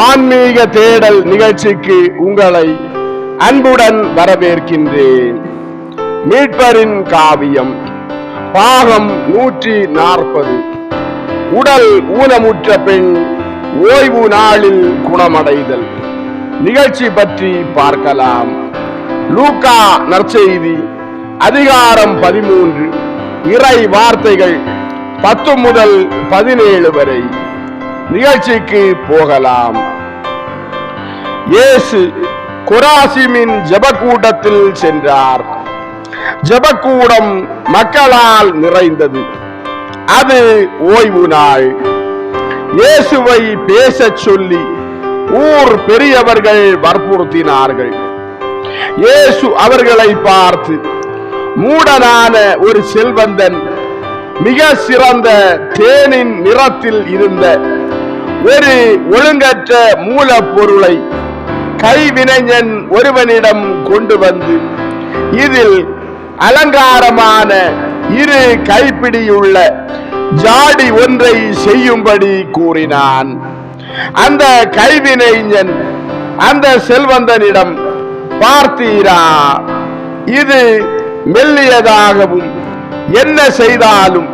ஆன்மீக தேடல் நிகழ்ச்சிக்கு உங்களை அன்புடன் வரவேற்கின்றேன். மீட்பரின் காவியம் பாகம் நூற்றி நாற்பது உடல் ஊனமுற்ற பெண் ஓய்வு நாளில் குணமடைதல். நிகழ்ச்சி பற்றி பார்க்கலாம். லூக்கா நற்செய்தி அதிகாரம் பதிமூன்று. இறை வார்த்தைகள் பத்து முதல் பதினேழு வரை. நிகழ்ச்சிக்கு போகலாம். இயேசு கொராசிமின் ஜெபக்கூட்டத்தில் சென்றார். ஜெபக்கூடம் மக்களால் நிறைந்தது. அது ஓய்வு நாள். இயேசுவை பேசச் சொல்லி ஊர் பெரியவர்கள் வற்புறுத்தினார்கள். இயேசு அவர்களை பார்த்து மூடனான ஒரு செல்வந்தன் மிக சிறந்த தேனின் நிறத்தில் இருந்த ஒரு ஒழுங்கற்ற மூலப்பொருளை கைவினைஞன் ஒருவனிடம் கொண்டு வந்து இதில் அலங்காரமான இரு கைப்பிடியுள்ள ஜாடி ஒன்றை செய்யும்படி கூறினான். அந்த கைவினைஞன் அந்த செல்வந்தனிடம் பார்த்தீரா இது மெல்லியதாகவும் என்ன செய்தாலும்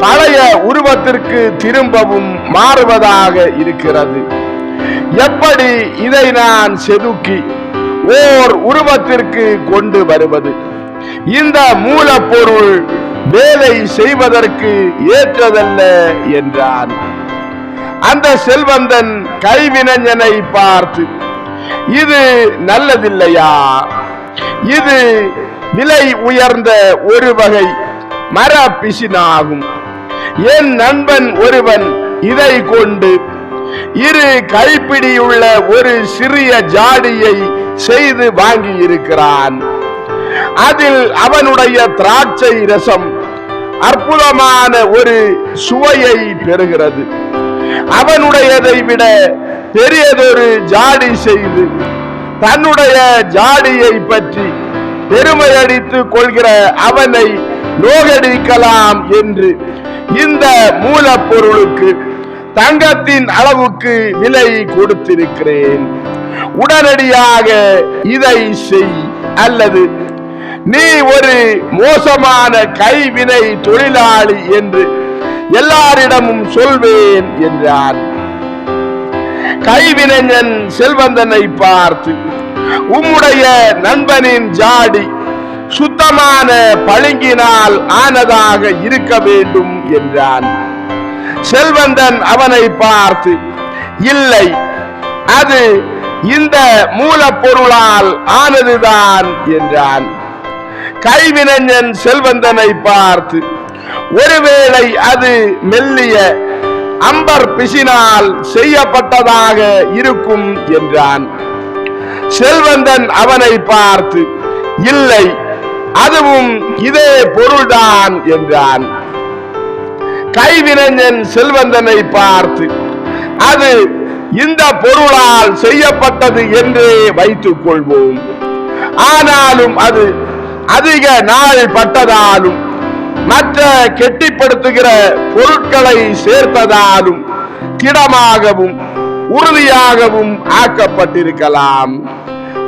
பழைய உருவத்திற்கு திரும்பவும் மாறுவதாக இருக்கிறது. எப்படி இதை நான் செதுக்கி ஓர் உருவத்திற்கு கொண்டு வருவது? இந்த மூலப்பொருள் வேலை செய்வதற்கு ஏற்றதல்ல என்றான். அந்த செல்வந்தன் கைவினைஞனை பார்த்து இது நல்லதில்லையா? இது விலை உயர்ந்த ஒரு வகை மர பிசினாகும் என் நண்பன் ஒருவன் இதை கொண்டு இரு கைப்பிடியுள்ள ஒரு சிறிய ஜாடியை செய்து வாங்கி இருக்கிறான் அதில் அவனுடைய திராட்சை ரசம் அற்புதமான ஒரு சுவையை பெறுகிறது. அவனுடையதை விட பெரியதொரு ஜாடி செய்து தன்னுடைய ஜாடியை பற்றி பெருமையடித்துக் கொள்கிற அவனை நோகடிக்கலாம் என்று இந்த மூலப்பொருளுக்கு தங்கத்தின் அளவுக்கு விலை கொடுத்திருக்கிறேன். உடனடியாக இதை செய் அல்லது நீ ஒரு மோசமான கைவினை தொழிலாளி என்று எல்லாரிடமும் சொல்வேன் என்றான். கைவினைஞன் செல்வந்தனை பார்த்து உம்முடைய நண்பனின் ஜாடி சுத்தமான பழுங்கினால் ஆனதாக இருக்க வேண்டும் என்றான். செல்வந்தன் அவனை பார்த்து இல்லை அது இந்த மூலப்பொருளால் ஆனதுதான் என்றான். கைவினைஞன் செல்வந்தனை பார்த்து ஒருவேளை அது மெல்லிய அம்பர் பிசினால் செய்யப்பட்டதாக இருக்கும் என்றான். செல்வந்தன் அவனை பார்த்து இல்லை அதுவும் இதே பொருள்தான் என்றான். கைவினைஞன் செல்வந்தனை பார்த்து அது இந்த பொருளால் செய்யப்பட்டது என்றே வைத்துக் கொள்வோம். ஆனாலும் அது அதிக நாள் பட்டதாலும் மற்ற கெட்டிப்படுத்துகிற பொருட்களை சேர்த்ததாலும் திடமாகவும் உறுதியாகவும் ஆக்கப்பட்டிருக்கலாம்.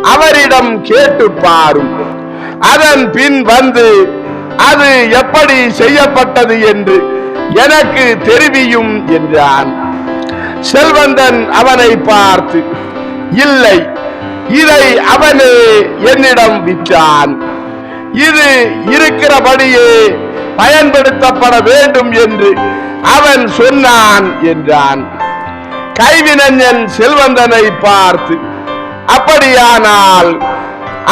அவரிடம் கேட்டு பாரும். அதன் பின் வந்து அது எப்படி செய்யப்பட்டது என்று எனக்கு தெரிவியும் என்றான். செல்வந்தன் அவனை பார்த்து இல்லை இதை அவனே என்னிடம் விற்றான். இது இருக்கிறபடியே பயன்படுத்தப்பட வேண்டும் என்று அவன் சொன்னான் என்றான். கைவினஞ்சன் செல்வந்தனை பார்த்து அப்படியானால்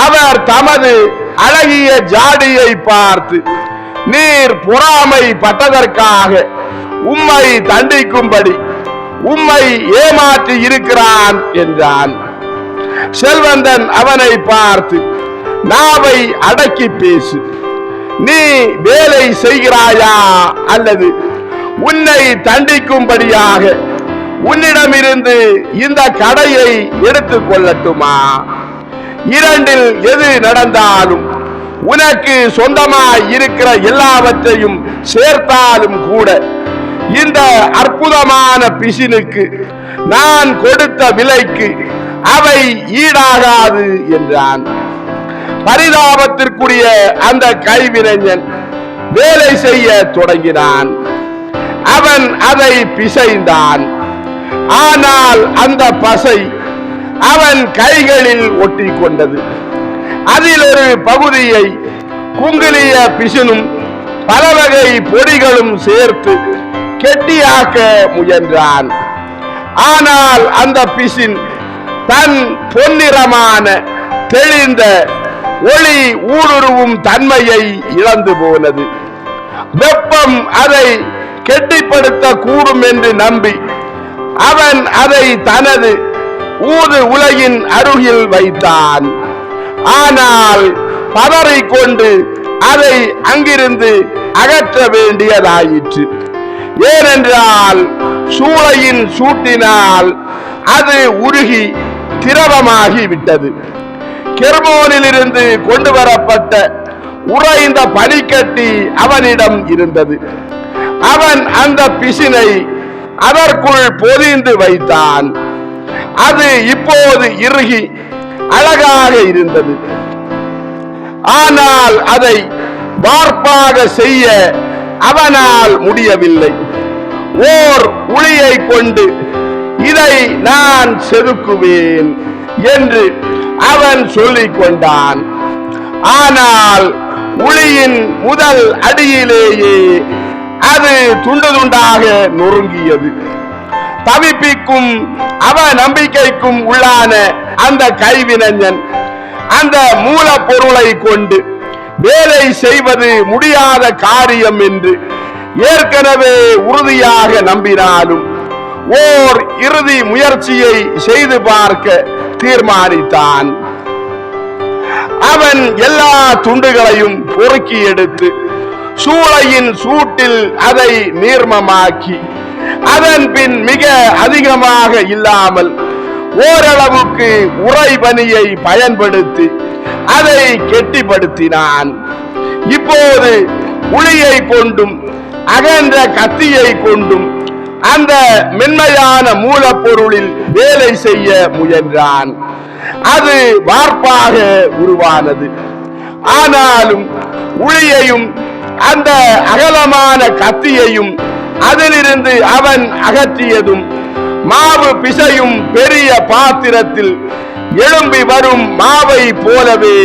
அவர் தமது அழகிய ஜாடியை பார்த்து நீர் பொறாமை பட்டதற்காக உம்மை தண்டிக்கும்படி உம்மை ஏமாற்றி இருக்கிறான் என்றான். செல்வந்தன் அவனை பார்த்து நாவை அடக்கி பேசு. நீ வேலை செய்கிறாயா? அல்லது உன்னை தண்டிக்கும்படியாக உன்னிடமிருந்து இந்த கடையை எடுத்துக் கொள்ளட்டுமா இரண்டில் எது நடந்தாலும் உனக்கு சொந்தமாய் இருக்கிற எல்லாவற்றையும் சேர்த்தாலும் கூட இந்த அற்புதமான பிசினுக்கு நான் கொடுத்த விலைக்கு அவை ஈடாகாது என்றான். பரிதாபத்திற்குரிய அந்த கைவினைஞன் வேலை செய்ய தொடங்கினான். அவன் அதை பிசைந்தான். ஆனால் அந்த பசை அவன் கைகளில் ஒட்டி கொண்டது அதில் ஒரு பகுதியை குங்குலிய பிசினும் பல வகை பொடிகளும் சேர்த்து கெட்டியாக்க முயன்றான். ஆனால் அந்த பிசின் தன் பொன்னிறமான தெளிந்த ஒளி ஊடுருவும் தன்மையை இழந்து போனது. வெப்பம் அதை கெட்டிப்படுத்த கூடும் என்று நம்பி அவன் அதை தனது ஊது உலகின் அருகில் வைத்தான். ஆனால் பதறிக்கொண்டு அதை அங்கிருந்து அகற்ற வேண்டியதாயிற்று. ஏனென்றால் சூளையின் சூட்டினால் அது உருகி திரவமாகி விட்டது கெர்மோனிலிருந்து கொண்டு வரப்பட்ட உறைந்த பனிக்கட்டி அவனிடம் இருந்தது. அவன் அந்த பிசினை அதற்குள் பொதிந்து வைத்தான். அது இப்போது இறுகி அழகாக இருந்தது. ஆனால் அதை வார்ப்பாக செய்ய அவனால் முடியவில்லை. ஓர் உளியை கொண்டு இதை நான் செதுக்குவேன் என்று அவன் சொல்லிக் கொண்டான். ஆனால் உளியின் முதல் அடியிலேயே அது துண்டு துண்டாக நொறுங்கியது. தவிப்பிக்கும் அவ நம்பிக்கைக்கும் உள்ளான அந்த கைவினைஞன் அந்த மூலப்பொருளை கொண்டு வேலை செய்வது முடியாத காரியம் என்று ஏற்கனவே உறுதியாக நம்பினாலும் ஓர் இறுதி முயற்சியை செய்து பார்க்க தீர்மானித்தான். அவன் எல்லா துண்டுகளையும் பொறுக்கி எடுத்து சூளையின் சூட்டில் அதை நீர்மமாக்கி அதன் பின் மிக அதிகமாக இல்லாமல் ஓரளவுக்கு உறைபனியை பயன்படுத்தி அதை கெட்டிப்படுத்தினான். இப்போது உளியை கொண்டும் அகன்ற கத்தியை கொண்டும் அந்த மென்மையான மூலப்பொருளில் வேலை செய்ய முயன்றான். அது வார்ப்பாக உருவானது. ஆனாலும் உளியையும் அந்த அகலமான கத்தியையும் அதிலிருந்து அவன் அகற்றியதும் மாவு பிசையும் பெரிய பாத்திரத்தில் எழும்பி வரும் மாவை போலவே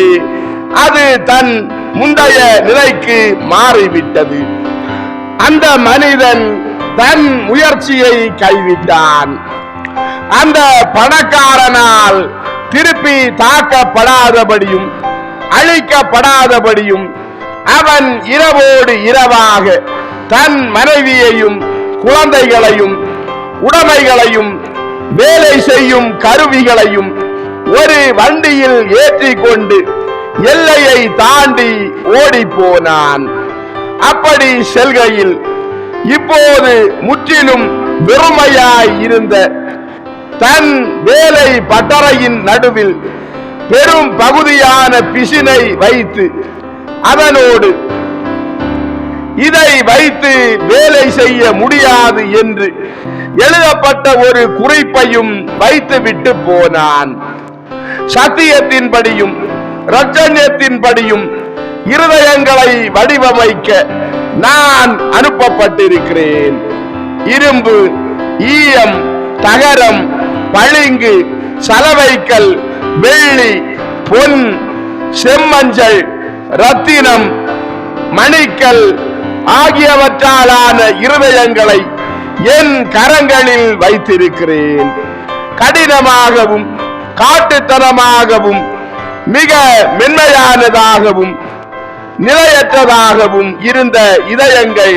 அது தன் முந்தைய நிலைக்கு மாறிவிட்டது. அந்த மனிதன் தன் முயற்சியை கைவிட்டான். அந்த பணக்காரனால் திருப்பி தாக்கப்படாதபடியும் அழிக்கப்படாதபடியும் அவன் இரவோடு இரவாக தன் மனைவியையும் குழந்தைகளையும் உடைமைகளையும் வேலை செய்யும் கருவிகளையும் ஒரு வண்டியில் ஏற்றிக்கொண்டு எல்லையை தாண்டி ஓடி போனான் அப்படி செல்கையில் இப்போது முற்றிலும் வெறுமையாய் இருந்த தன் வேலை பட்டறையின் நடுவில் பெரும் பகுதியான பிசினை வைத்து அதனோடு இதை வைத்து வேலை செய்ய முடியாது என்று எழுதப்பட்ட ஒரு குறிப்பையும் வைத்து விட்டு போனான். சத்தியத்தின்படியும் ரஜன்யத்தின்படியும் இருதயங்களை வடிவமைக்க நான் அனுப்பப்பட்டிருக்கிறேன். இரும்பு ஈயம் தகரம் பளிங்கு சலவைக்கல் வெள்ளி பொன் செம்மஞ்சள் ரத்தினம் மணிக்கல் ஆகியவற்றாலான இருதயங்களை என் கரங்களில் வைத்திருக்கிறேன். கடினமாகவும் காட்டுத்தனமாகவும் மிக மென்மையானதாகவும் நிலையற்றதாகவும் இருந்த இதயங்கள்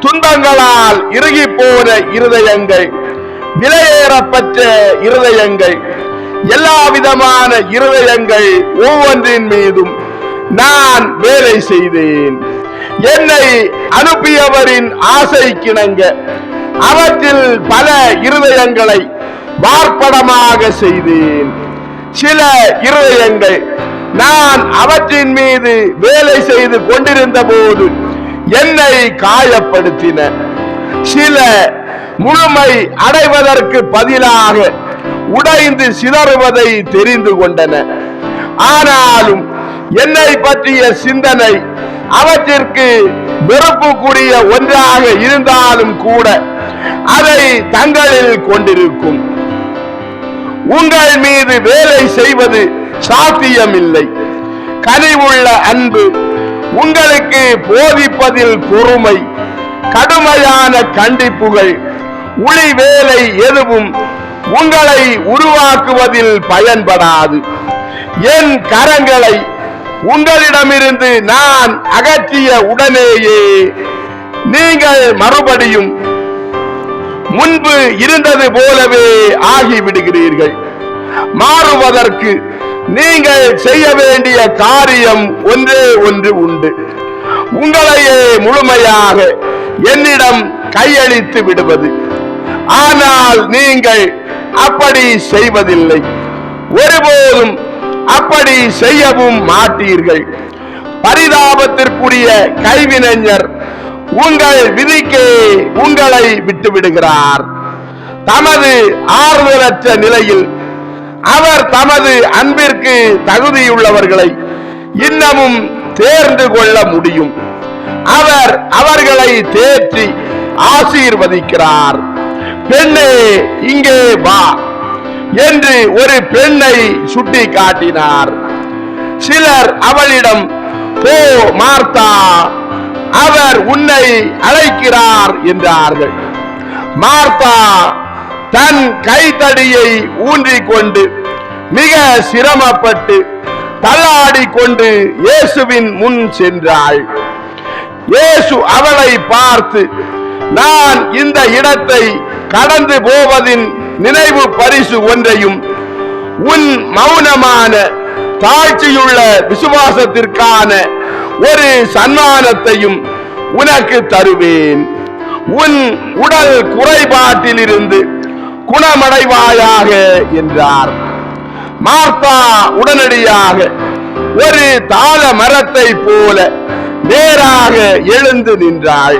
துன்பங்களால் இறுகி போன இருதயங்கள் விலையேறப்பட்ட இருதயங்கள் எல்லா விதமான இருதயங்கள் ஒவ்வொன்றின் மீதும் நான் வேலை செய்தேன். என்னை அனுப்பியவரின் ஆசை கிணங்க அவற்றில் பல இருதயங்களை வார்ப்படமாக செய்தேன். சில இருதயங்கள் நான் அவற்றின் மீது வேலை செய்து கொண்டிருந்த போது என்னை காயப்படுத்தின. சில முழுமை அடைவதற்கு பதிலாக உடைந்து சிதறுவதை தெரிந்து கொண்டன. ஆனாலும் என்னை பற்றிய சிந்தனை அவற்றிற்கு வெறுப்புக்குரிய ஒன்றாக இருந்தாலும் கூட அதை தங்களில் கொண்டிருக்கும். உங்கள் மீது வேலை செய்வது சாத்தியமில்லை. கனிவுள்ள அன்பு உங்களுக்கு போதிப்பதில் பொறுமை கடுமையான கண்டிப்புகள் உளி வேலை எதுவும் உங்களை உருவாக்குவதில் பயன்படாது. என் கரங்களை உங்களிடமிருந்து நான் அகற்றிய உடனேயே நீங்கள் மறுபடியும் முன்பு இருந்தது போலவே ஆகிவிடுகிறீர்கள். மாறுவதற்கு நீங்கள் செய்ய வேண்டிய காரியம் ஒன்றே ஒன்று உண்டு. உங்களையே முழுமையாக என்னிடம் கையளித்து விடுவது. ஆனால் நீங்கள் அப்படி செய்வதில்லை. ஒருபோதும் அப்படி செய்யவும் மாட்டீர்கள். பரிதாபத்திற்குரிய கைவினைஞர் உங்கள் விதிக்கே உங்களை விட்டுவிடுகிறார். தமது ஆறுதலற்ற நிலையில் அவர் தமது அன்பிற்கு தகுதியுள்ளவர்களை இன்னமும் தேர்ந்து கொள்ள முடியும். அவர் அவர்களை தேற்றி ஆசீர்வதிக்கிறார். பெண்ணே இங்கே வா. என்று ஒரு பெண்ணை சுட்டி காட்டினார். சிலர் அவளிடம் போ மார்த்தா அவர் உன்னை அழைக்கிறார் என்றார்கள். மார்த்தா தன் கைத்தடியை ஊன்றிக் கொண்டு மிக சிரமப்பட்டு தள்ளாடி கொண்டு இயேசுவின் முன் சென்றாள். இயேசு அவளை பார்த்து நான் இந்த இடத்தை கடந்து போவதின் நினைவு பரிசு ஒன்றையும் உன் மௌனமான தாழ்ச்சியுள்ள விசுவாசத்திற்கான ஒரு சன்மானத்தையும் உனக்கு தருவேன். உன் உடல் குறைபாட்டிலிருந்து குணமடைவாயாக என்றார். மார்த்தா உடனடியாக ஒரு தாள மரத்தை போல நேராக எழுந்து நின்றாள்.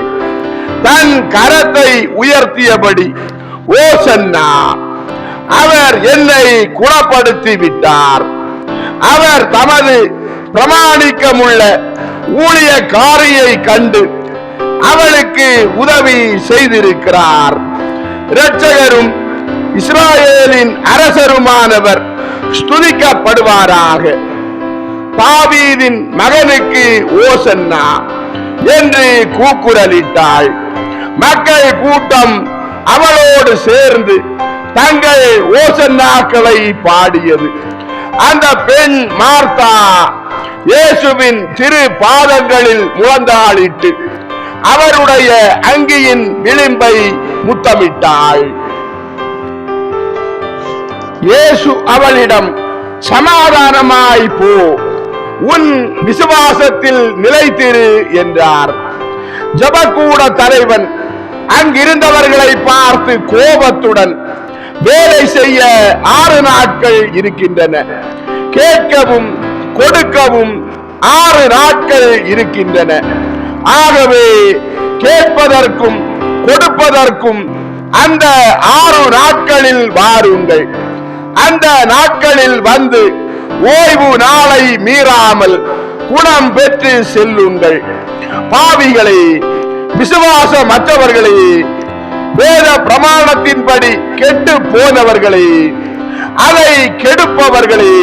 தன் கரத்தை உயர்த்தியபடி ஓசன்னா. அவர் என்னை குணப்படுத்தி விட்டார் அவர் தமது பிரமாணிக்கமுள்ள ஊழியக்காரியை கண்டு அவளுக்கு உதவி செய்திருக்கிறார். இரட்சகரும் இஸ்ராயேலின் அரசருமானவர் ஸ்துதிக்கப்படுவாராக. தாவீதின் மகனுக்கு ஓசன்னா என்று கூக்குரலிட்டாள். மக்கள் கூட்டம் அவளோடு சேர்ந்து தங்கள் ஓசன்னாக்களை பாடியது. அந்த பெண் மார்த்தா இயேசுவின் திரு பாதங்களில் முழந்தாளிட்டு அவருடைய அங்கியின் விளிம்பை முத்தமிட்டாள். இயேசு அவளிடம் சமாதானமாய் போ உன் விசுவாசத்தில் நிலைத்திரு என்றார். ஜபக்கூட தலைவன் அங்கிருந்தவர்களை பார்த்து கோபத்துடன் வேலை செய்ய ஆறு நாட்கள் இருக்கின்றன. கேட்கவும் கொடுக்கவும் ஆறு நாட்கள் இருக்கின்றன. ஆகவே கேட்பதற்கும் கொடுப்பதற்கும் அந்த ஆறு நாட்களில் வாருங்கள். அந்த நாட்களில் வந்து ஓய்வு நாளை மீறாமல் குணம் பெற்று செல்லுங்கள். பாவிகளை விசுவாசமற்றவர்களே வேத பிரமாணத்தின்படி கெட்டு போனவர்களே அதை கெடுப்பவர்களே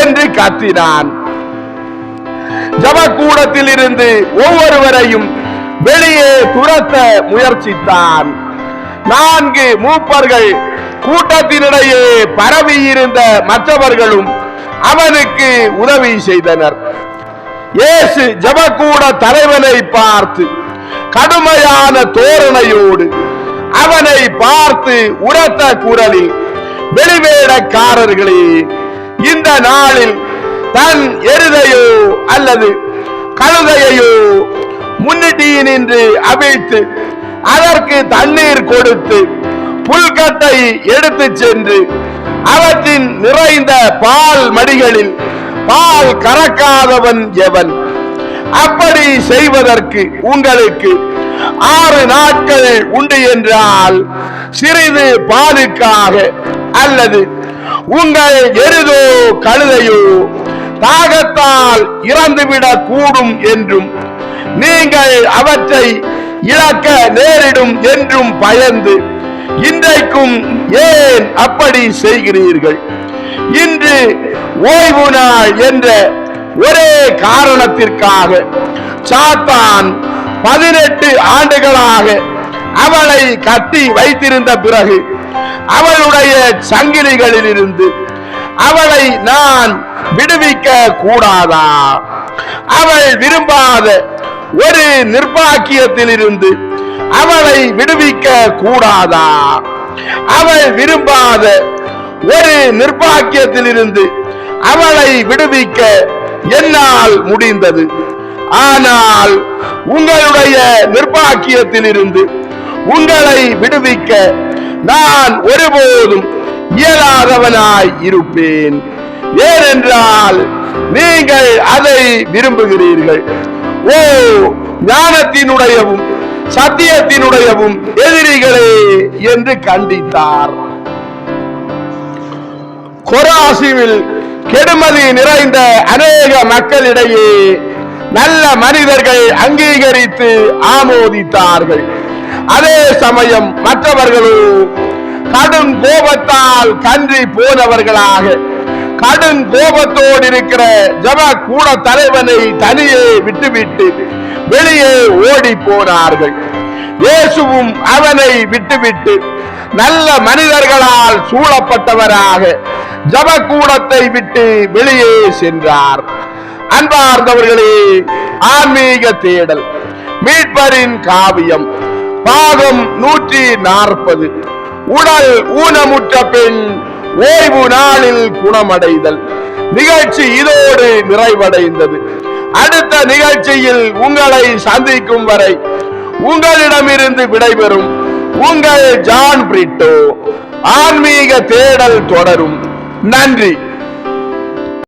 என்று கத்தினான். ஜபக்கூடத்தில் இருந்து ஒவ்வொருவரையும் வெளியே துரத்த முயற்சித்தான். நான்கு மூப்பர்கள் கூட்டத்தினிடையே பரவி இருந்த மற்றவர்களும் அவனுக்கு உதவி செய்தனர். இயேசு ஜபக்கூட தலைவனை பார்த்து கடுமையான தோரணையோடு அவனை பார்த்து உரத்த குரலில் வெளிவேடக்காரர்களே இந்த நாளில் தன் எருதையோ அல்லது கழுதையையோ முன்னிட்டியினின்று அவிழ்த்து அதற்கு தண்ணீர் கொடுத்து புல்கட்டை எடுத்துச் சென்று அவற்றின் நிறைந்த பால் மடிகளில் பால் கறக்காதவன் எவன்? அப்படி செய்வதற்கு உங்களுக்கு ஆறு நாட்கள் உண்டு என்றால் சிறிது பாலுக்காக அல்லது உங்கள் எருதோ கழுதையோ தாகத்தால் இறந்துவிடக் கூடும் என்றும் நீங்கள் அவற்றை இழக்க நேரிடும் என்றும் பயந்து இன்றைக்கும் ஏன் அப்படி செய்கிறீர்கள்? இன்று ஓய்வு நாள் என்ற ஒரே காரணத்திற்காக சாத்தான் பதினெட்டு ஆண்டுகளாக அவளை கட்டி வைத்திருந்த பிறகு அவளுடைய சங்கிலிகளிலிருந்து அவளை நான் விடுவிக்க கூடாதா? அவள் விரும்பாத ஒரு நிர்பாக்கியத்திலிருந்து அவளை விடுவிக்க கூடாதா? அவள் விரும்பாத ஒரு நிர்பாக்கியத்திலிருந்து அவளை விடுவிக்க என்னால் முடிந்தது. ஆனால் உங்களுடைய நிர்பாக்கியத்திலிருந்து உங்களை விடுவிக்க நான் ஒருபோதும் இயலாதவனாய் இருப்பேன். ஏனென்றால் நீங்கள் அதை விரும்புகிறீர்கள். ஓ ஞானத்தினுடையவும் சத்தியத்தினுடையவும் எதிரிகளே என்று கண்டித்தார். கொராசிவில் கெடுமதி நிறைந்த அநேக மக்களிடையே நல்ல மனிதர்கள் அங்கீகரித்து ஆமோதித்தார்கள். அதே சமயம் மற்றவர்களோ கடும் கோபத்தால் கன்றி போனவர்களாக கடும் கோபத்தோடு இருக்கிற ஜப கூட தலைவனை தனியே விட்டுவிட்டு வெளியே ஓடி போனார்கள். இயேசுவும் அவனை விட்டுவிட்டு நல்ல மனிதர்களால் சூழப்பட்டவராக ஜபக்கூடத்தை விட்டு வெளியே சென்றார். அன்பார்ந்தவர்களே ஆன்மீக தேடல் மீட்பரின் காவியம் பாகம் நூற்றி நாற்பது உடல் ஊனமுற்ற பெண் ஓய்வு நாளில் குணமடைதல். நிகழ்ச்சி இதோடு நிறைவடைந்தது. அடுத்த நிகழ்ச்சியில் உங்களை சந்திக்கும் வரை உங்களிடமிருந்து விடைபெறும் உங்கள் ஜான் பிரிட்டோ. ஆன்மீக தேடல் தொடரும். நன்றி.